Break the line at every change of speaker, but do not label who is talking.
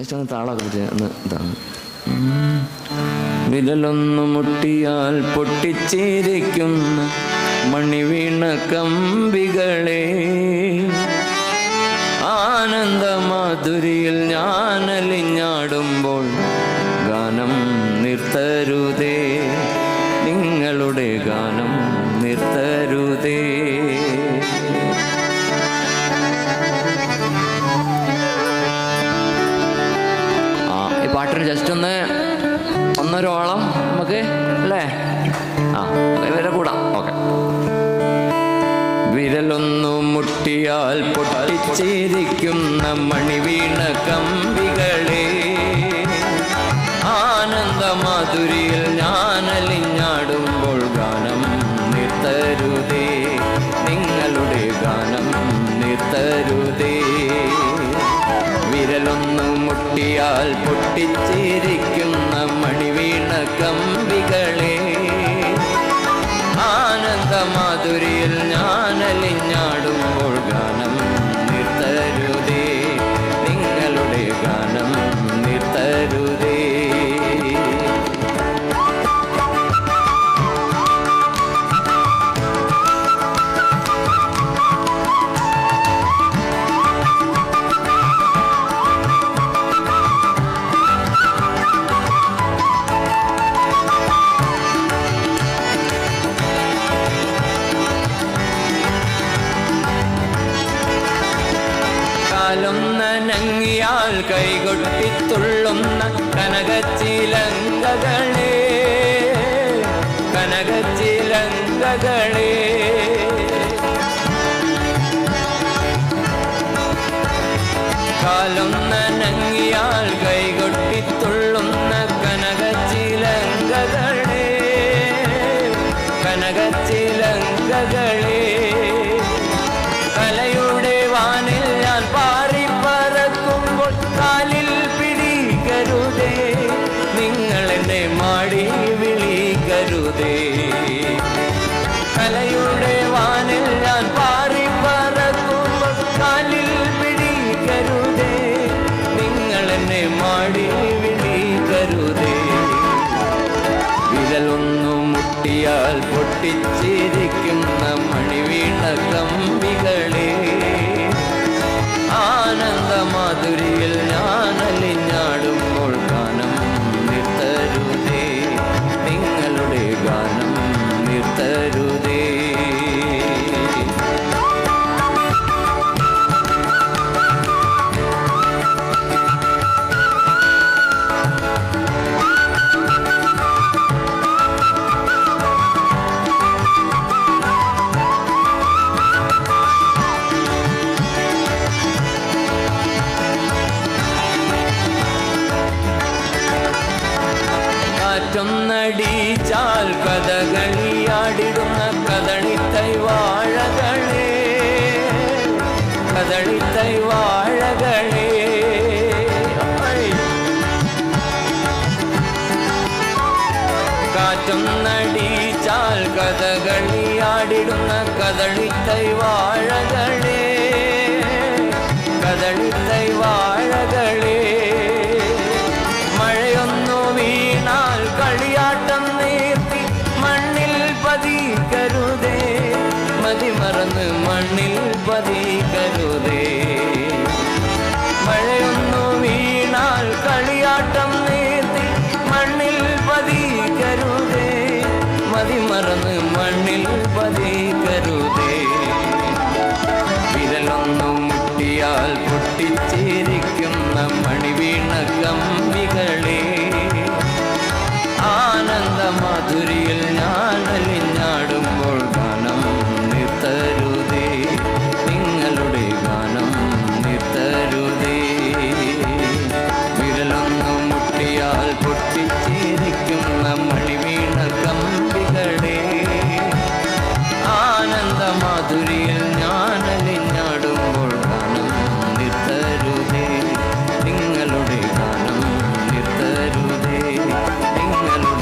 Just ഒന്ന് താളമൊക്കെ പിടിച്ച് ഇതാണ്. വിരലൊന്നു മുട്ടിയാൽ പൊട്ടിച്ചിരിക്കുന്ന മണിവീണ കമ്പികളെ ആനന്ദമാധുരിയിൽ ഞാനലിഞ്ഞാടുമ്പോൾ ഗാനം നിർത്തരുതേ ഈ ജസ്റ്റ് ഒന്ന് ഒന്നൊരോളം നമുക്ക് അല്ലേ? ആ ഇവരെ കൂടാം. ഓക്കെ. വിരലൊന്നു മുട്ടിയാൽ പൊട്ടിച്ചിരിക്കുന്ന മണിവീണ കമ്പികളെ. ആനന്ദ മാധുരിയിൽ ഞാനലിഞ്ഞാടുമ്പോൾ പൊട്ടിച്ചിരിക്കുന്ന മണിവീണ കമ്പികളെ ആനന്ദ ഞാനലിഞ്ഞാടുമ്പോൾ കാലം നനങ്ങിയാൽ കൈകൊട്ടിത്തുള്ളുന്ന കനകച്ചിലങ്കകളേ കനകച്ചിലങ്കകളെ. കാലം എന്നെ കരുതേ. വിളിക്കരുതേ കലയുടെ വാനിൽ ഞാൻ പാറി പറക്കുമ്പോൾ കാലിൽ പിടിക്കരുതേ നിങ്ങൾ എന്നെ മാടി വിളിക്കരുതേ വിരലൊന്നു മുട്ടിയാൽ പൊട്ടിച്ചിരിക്കുന്ന മണിവീണ കമ്പികളെ. കാറ്റൊന്നടിച്ചാൽ കഥകളിയാടിടുന്ന കഥളിത്തൈ വാഴകളെ കഥളിത്തൈ വാഴകളെ ഐ. കാറ്റൊന്നടിച്ചാൽ കഥകളിയാടിടുന്ന കഥളിത്തൈ വാഴകളെ കഥളിത്തൈ വാഴകളെ പതിക്കരുതേ മതിമറന്ന് മണ്ണിൽ പതിക്കരുതേ മഴയൊന്നു വീണാൽ കളിയാട്ടം നീർത്തി മണ്ണിൽ പതിക്കരുതേ മതിമറന്ന് മണ്ണിൽ പതിക്കരുതേ വിരലൊന്നും മുട്ടിയാൽ പൊട്ടിച്ചിരിക്കുന്ന മണിവീണ കമ്പ and